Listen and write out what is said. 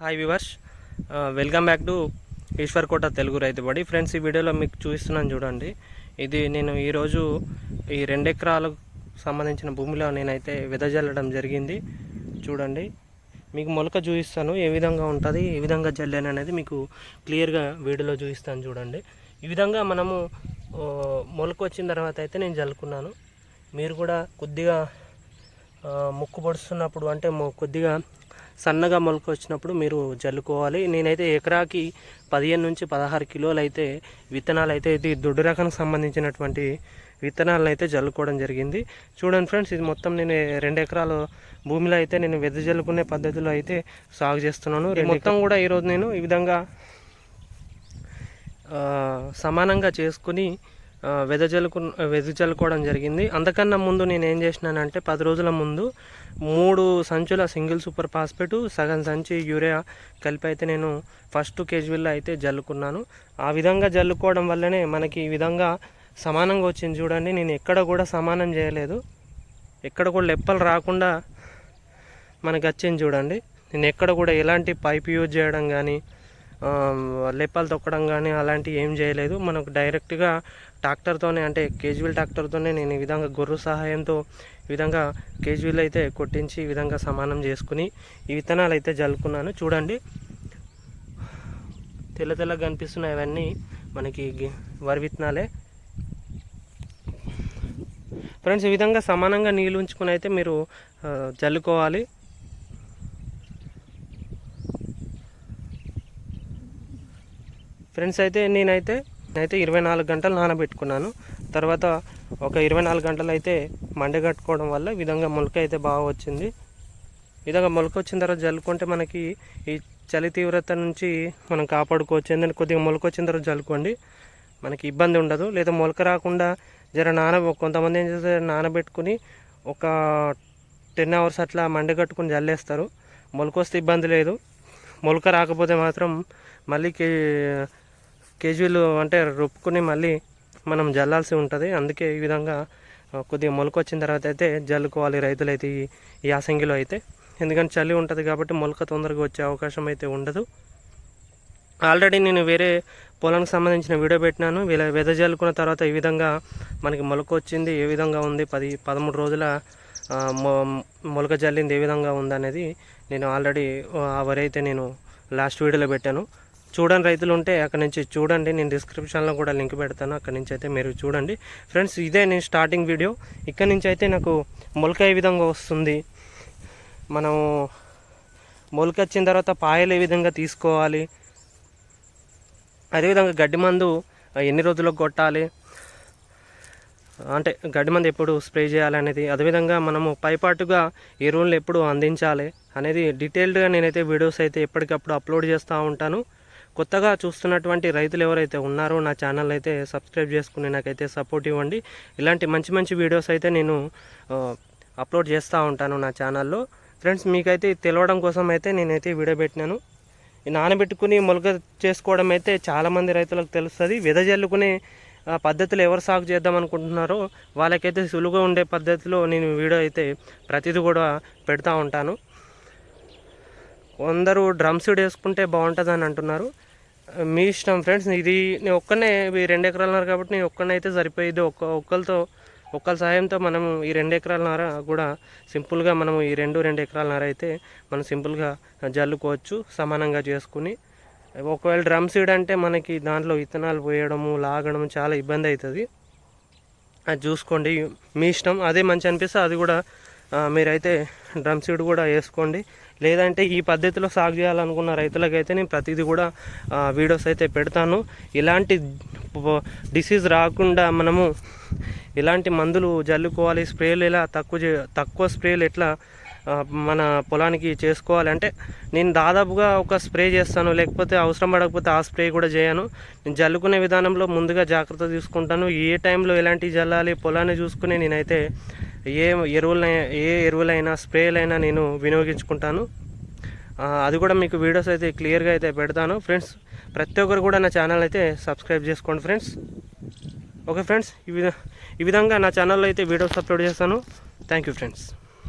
Hi viewers welcome back to Eshwar Kota Telugu Rythubadi friends ఈ వీడియోలో మీకు చూపిస్తున్నాను చూడండి. ఇది నేను ఈరోజు ఈ రెండెకరాలకు సంబంధించిన భూమిలో నేనైతే వెదజల్లడం జరిగింది. చూడండి. మీకు మొలక చూపిస్తాను. ఏ విధంగా ఉంటుంది ఏ విధంగా జల్లాను అనేది మీకు క్లియర్గా వీడియోలో చూపిస్తాను చూడండి. ఈ విధంగా మనము మొలక వచ్చిన తర్వాత అయితే నేను జల్లుకున్నాను. మీరు కూడా కొద్దిగా ముక్కు పొడుస్తున్నప్పుడు అంటే మొ- కొద్దిగా సన్నగా మొలక వచ్చినప్పుడు మీరు జల్లుకోవాలి. నేనైతే ఎకరాకి పదిహేను నుంచి పదహారు కిలోలు అయితే విత్తనాలు అయితే ఇది దొడ్డు రకానికి సంబంధించినటువంటి విత్తనాలను అయితే జల్లుకోవడం జరిగింది. చూడండి ఫ్రెండ్స్ ఇది మొత్తం నేను రెండు ఎకరాల భూమిలో అయితే నేను వెదజల్లుకునే పద్ధతిలో అయితే సాగు చేస్తున్నాను. మొత్తం కూడా ఈరోజు నేను ఈ విధంగా సమానంగా చేసుకుని వెదజల్లుకు వెదజల్లుకోవడం జరిగింది. అంతకన్నా ముందు నేను ఏం చేసినానంటే పది రోజుల ముందు మూడు సంచుల సింగిల్ సూపర్ ఫాస్ఫేట్ సగం సంచి యూరియా కలిపి అయితే నేను ఫస్ట్ కేజీలో అయితే జల్లుకున్నాను. ఆ విధంగా జల్లుకోవడం వల్లనే మనకి ఈ విధంగా సమానంగా వచ్చింది చూడండి. నేను ఎక్కడ కూడా సమానం చేయలేదు. ఎక్కడ కూడా లెప్పలు రాకుండా మనకి వచ్చింది చూడండి. నేను ఎక్కడ కూడా ఎలాంటి పైప్ యూజ్ చేయడం కానీ లేపాలు తొక్కడం కానీ అలాంటివి ఏం చేయలేదు. మనకు డైరెక్ట్గా ట్రాక్టర్తోనే అంటే కేజువల్ ట్రాక్టర్తోనే నేను ఈ విధంగా గొర్రు సహాయంతో ఈ విధంగా కేజువల్ అయితే కొట్టించి ఈ విధంగా సమానం చేసుకుని ఈ విత్తనాలు అయితే జల్లుకున్నాను. చూడండి. తెల్ల తెల్లగా కనిపిస్తున్నాయి అవన్నీ. మనకి వరి విత్తనాలే. ఫ్రెండ్స్ ఈ విధంగా సమానంగా నీళ్ళు ఉంచుకుని అయితే మీరు జల్లుకోవాలి. ఫ్రెండ్స్ అయితే నేనైతే నేనైతే ఇరవై నాలుగు గంటలు నానబెట్టుకున్నాను. తర్వాత ఒక ఇరవై నాలుగు గంటలు అయితే మండగట్టుకోవడం వల్ల ఈ విధంగా మొలక అయితే బాగా వచ్చింది. విధంగా మొలక వచ్చిన తర్వాత జల్లుకుంటే మనకి ఈ చలి తీవ్రత నుంచి మనం కాపాడుకోవచ్చు. ఎందుకంటే కొద్దిగా మొలక వచ్చిన తర్వాత జల్లుకోండి. మనకి ఇబ్బంది ఉండదు. లేదా మొలక రాకుండా జర నాన కొంతమంది ఏం చేస్తారు నానబెట్టుకుని ఒక టెన్ అవర్స్ అట్లా మండగట్టుకుని జల్లేస్తారు. మొలక వస్తే ఇబ్బంది లేదు. మొలక రాకపోతే మాత్రం మళ్ళీ కేజీలు అంటే రుప్పుకుని మళ్ళీ మనం జల్లాల్సి ఉంటుంది. అందుకే ఈ విధంగా కొద్దిగా మొలక వచ్చిన తర్వాత అయితే జల్లుకోవాలి రైతులు అయితే ఈ యాసంగిలో అయితే. ఎందుకంటే చలి ఉంటుంది కాబట్టి మొలక తొందరగా వచ్చే అవకాశం అయితే ఉండదు. ఆల్రెడీ నేను వేరే పొలానికి సంబంధించిన వీడియో పెట్టినాను. వీళ్ళ వెద జల్లుకున్న తర్వాత ఈ విధంగా మనకి మొలక వచ్చింది ఏ విధంగా ఉంది పది పదమూడు రోజుల మొ- మొలక జల్లింది ఏ విధంగా ఉంది అనేది నేను ఆల్రెడీ ఆ వరి అయితే నేను లాస్ట్ వీడియోలో పెట్టాను. చూడని రైతులు ఉంటే అక్కడ నుంచి చూడండి. నేను డిస్క్రిప్షన్లో కూడా లింక్ పెడతాను. అక్కడ నుంచి అయితే మీరు చూడండి. ఫ్రెండ్స్ ఇదే నేను స్టార్టింగ్ వీడియో ఇక్కడ నుంచి అయితే నాకు మొలక ఏ విధంగా వస్తుంది? మనం మొలక వచ్చిన తర్వాత పాయలు ఏ విధంగా తీసుకోవాలి? అదేవిధంగా గడ్డి మందు ఎన్ని రోజులకు కొట్టాలి? అంటే గడ్డి మందు ఎప్పుడు స్ప్రే చేయాలనేది అదేవిధంగా మనము పైపాటుగా ఎరువులను ఎప్పుడు అందించాలి అనేది డీటెయిల్డ్గా నేనైతే వీడియోస్ అయితే ఎప్పటికప్పుడు అప్లోడ్ చేస్తూ ఉంటాను. కొత్తగా చూస్తున్నటువంటి రైతులు ఎవరైతే ఉన్నారో నా ఛానల్ అయితే సబ్స్క్రైబ్ చేసుకుని నాకైతే సపోర్ట్ ఇవ్వండి. ఇలాంటి మంచి మంచి వీడియోస్ అయితే నేను అప్లోడ్ చేస్తూ ఉంటాను నా ఛానల్లో. ఫ్రెండ్స్ మీకైతే తెలవడం కోసం అయితే నేనైతే వీడియో పెట్టినాను. నానబెట్టుకుని మొలక చేసుకోవడం అయితే చాలామంది రైతులకు తెలుస్తుంది. వెదజల్లుకునే ఆ, పద్ధతులు ఎవరు సాగు చేద్దాం అనుకుంటున్నారో వాళ్ళకైతే సులువుగా ఉండే పద్ధతిలో నేను వీడియో అయితే ప్రతిదీ కూడా పెడతా ఉంటాను. కొందరు డ్రమ్ సీడ్ వేసుకుంటే బాగుంటుంది అని అంటున్నారు. మీ ఇష్టం ఫ్రెండ్స్. ఇది నేను ఒక్కనే ఈ రెండు ఎకరాలన్నర కాబట్టి నేను ఒక్కనైతే సరిపోయేది. ఒక్క ఒక్కరితో ఒక్కరి సహాయంతో మనము ఈ రెండు ఎకరాలన్నర కూడా సింపుల్గా మనం ఈ రెండు రెండు ఎకరాలన్నర అయితే మనం సింపుల్గా జల్లుకోవచ్చు సమానంగా చేసుకుని. ఒకవేళ డ్రమ్ సీడ్ అంటే మనకి దాంట్లో విత్తనాలు పోయడము లాగడము చాలా ఇబ్బంది అవుతుంది. అది చూసుకోండి. మీ ఇష్టం. అదే మంచి అనిపిస్తే అది కూడా మీరైతే డ్రమ్ సీడ్ కూడా వేసుకోండి. లేదంటే ఈ పద్ధతిలో సాగు చేయాలనుకున్న రైతులకైతే నేను ప్రతిదీ కూడా వీడియోస్ అయితే పెడతాను. ఇలాంటి డిసీజ్ రాకుండా మనము ఇలాంటి మందులు జల్లుకోవాలి. స్ప్రేలు ఎలా తక్కువ చే తక్కువ స్ప్రేలు ఎట్లా మన పొలానికి చేసుకోవాలంటే నేను దాదాపుగా ఒక స్ప్రే చేస్తాను. లేకపోతే అవసరం పడకపోతే ఆ స్ప్రే కూడా చేయను. నేను జల్లుకునే విధానంలో ముందుగా జాగ్రత్త తీసుకుంటాను. ఏ టైంలో ఎలాంటివి జల్లాలి పొలాన్ని చూసుకుని నేనైతే ఏ ఎరువులైనా ఏ ఎరువులైనా స్ప్రేలైనా నేను వినియోగించుకుంటాను. అది కూడా మీకు వీడియోస్ అయితే క్లియర్గా అయితే పెడతాను. ఫ్రెండ్స్ ప్రతి ఒక్కరు కూడా నా ఛానల్ అయితే సబ్స్క్రైబ్ చేసుకోండి ఫ్రెండ్స్. ఓకే ఫ్రెండ్స్ ఈ విధ ఈ విధంగా నా ఛానల్లో అయితే వీడియోస్ అప్లోడ్ చేస్తాను. Thank you friends.